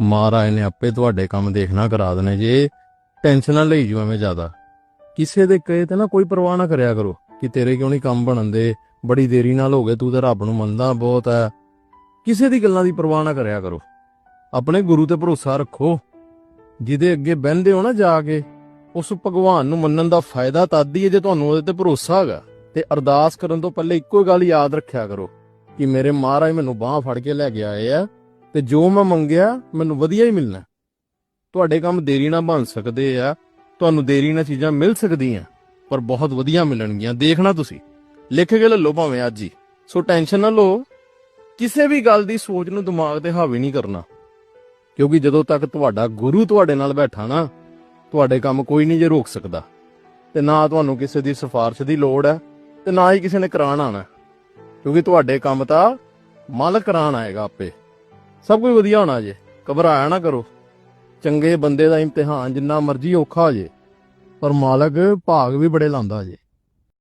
ਮਹਾਰਾਜ ਨੇ ਆਪੇ ਤੁਹਾਡੇ ਕੰਮ ਦੇਖਣਾ ਕਰਾ ਦੇਣੇ ਜੇ। ਟੈਨਸ਼ਨ ਲਈ ਜੋ ਐਵੇਂ ਜ਼ਿਆਦਾ। ਕਿਸੇ ਦੇ ਕਹੇ ਤੇ ਨਾ ਕੋਈ ਪਰਵਾਹ ਨਾ ਕਰਿਆ ਕਰੋ ਕਿ ਤੇਰੇ ਕਿਉਂ ਨਹੀਂ ਕੰਮ ਬਣਨ ਦੇ। ਬੜੀ ਦੇਰੀ ਨਾਲ ਹੋ ਗਏ, ਤੂੰ ਤੇ ਰੱਬ ਨੂੰ ਮੰਨਦਾ ਬਹੁਤ ਹੈ ਕਿਸੇ ਦੀ ਗੱਲਾਂ ਦੀ ਪਰਵਾਹ ਨਾ ਕਰਿਆ ਕਰੋ। ਆਪਣੇ ਗੁਰੂ ਤੇ ਭਰੋਸਾ ਰੱਖੋ। ਜਿਹਦੇ ਅੱਗੇ ਬਹਿੰਦੇ ਹੋ ਨਾ ਜਾ ਕੇ, ਉਸ ਭਗਵਾਨ ਨੂੰ ਮੰਨਣ ਦਾ ਫਾਇਦਾ ਤਦ ਹੀ ਹੈ ਜੇ ਤੁਹਾਨੂੰ ਉਹਦੇ ਤੇ ਭਰੋਸਾ ਹੈਗਾ। ਤੇ ਅਰਦਾਸ ਕਰਨ ਤੋਂ ਪਹਿਲੇ ਇੱਕੋ ਹੀ ਗੱਲ ਯਾਦ ਰੱਖਿਆ ਕਰੋ ਕਿ ਮੇਰੇ ਮਹਾਰਾਜ ਮੈਨੂੰ ਬਾਹ ਫੜ ਕੇ ਲੈ ਕੇ ਆਏ ਆ। ਤੇ ਜੋ ਮੈਂ ਮੰਗਿਆ, ਮੈਨੂੰ ਵਧੀਆ ਹੀ ਮਿਲਣਾ। ਤੁਹਾਡੇ ਕੰਮ ਦੇਰੀ ਨਾਲ ਬਣ ਸਕਦੇ ਆ, ਤੁਹਾਨੂੰ ਦੇਰੀ ਨਾਲ ਚੀਜ਼ਾਂ ਮਿਲ ਸਕਦੀਆਂ, ਪਰ ਬਹੁਤ ਵਧੀਆ ਮਿਲਣਗੀਆਂ, ਦੇਖਣਾ ਤੁਸੀਂ। ਲਿਖ ਕੇ ਲੈ ਲਓ ਭਾਵੇਂ ਅੱਜ ਹੀ। ਸੋ ਟੈਨਸ਼ਨ ਨਾ ਲਓ, ਕਿਸੇ ਵੀ ਗੱਲ ਦੀ ਸੋਚ ਨੂੰ ਦਿਮਾਗ ਤੇ ਹਾਵੀ ਨਹੀਂ ਕਰਨਾ। ਕਿਉਂਕਿ ਜਦੋਂ ਤੱਕ ਤੁਹਾਡਾ ਗੁਰੂ ਤੁਹਾਡੇ ਨਾਲ ਬੈਠਾ ਨਾ, ਤੁਹਾਡੇ ਕੰਮ ਕੋਈ ਨਹੀਂ ਜੇ ਰੋਕ ਸਕਦਾ। ਤੇ ਨਾ ਤੁਹਾਨੂੰ ਕਿਸੇ ਦੀ ਸਿਫਾਰਿਸ਼ ਦੀ ਲੋੜ ਹੈ, ਤੇ ਨਾ ਹੀ ਕਿਸੇ ਨੇ ਕਰਾਉਣ ਆਣਾ। ਕਿਉਂਕਿ ਤੁਹਾਡੇ ਕੰਮ ਤਾਂ ਮਾਲਕ ਕਰਾਉਣ ਆਏਗਾ ਆਪੇ। ਸਭ ਕੁਝ ਵਧੀਆ ਹੋਣਾ ਜੇ। ਘਬਰਾਇਆ ਨਾ ਕਰੋ। ਚੰਗੇ ਬੰਦੇ ਦਾ ਇਮਤਿਹਾਨ ਜਿੰਨਾ ਮਰਜ਼ੀ ਔਖਾ ਹੋ ਜੇ, ਪਰ ਮਾਲਕ ਭਾਗ ਵੀ ਬੜੇ ਲਾਉਂਦਾ ਜੇ।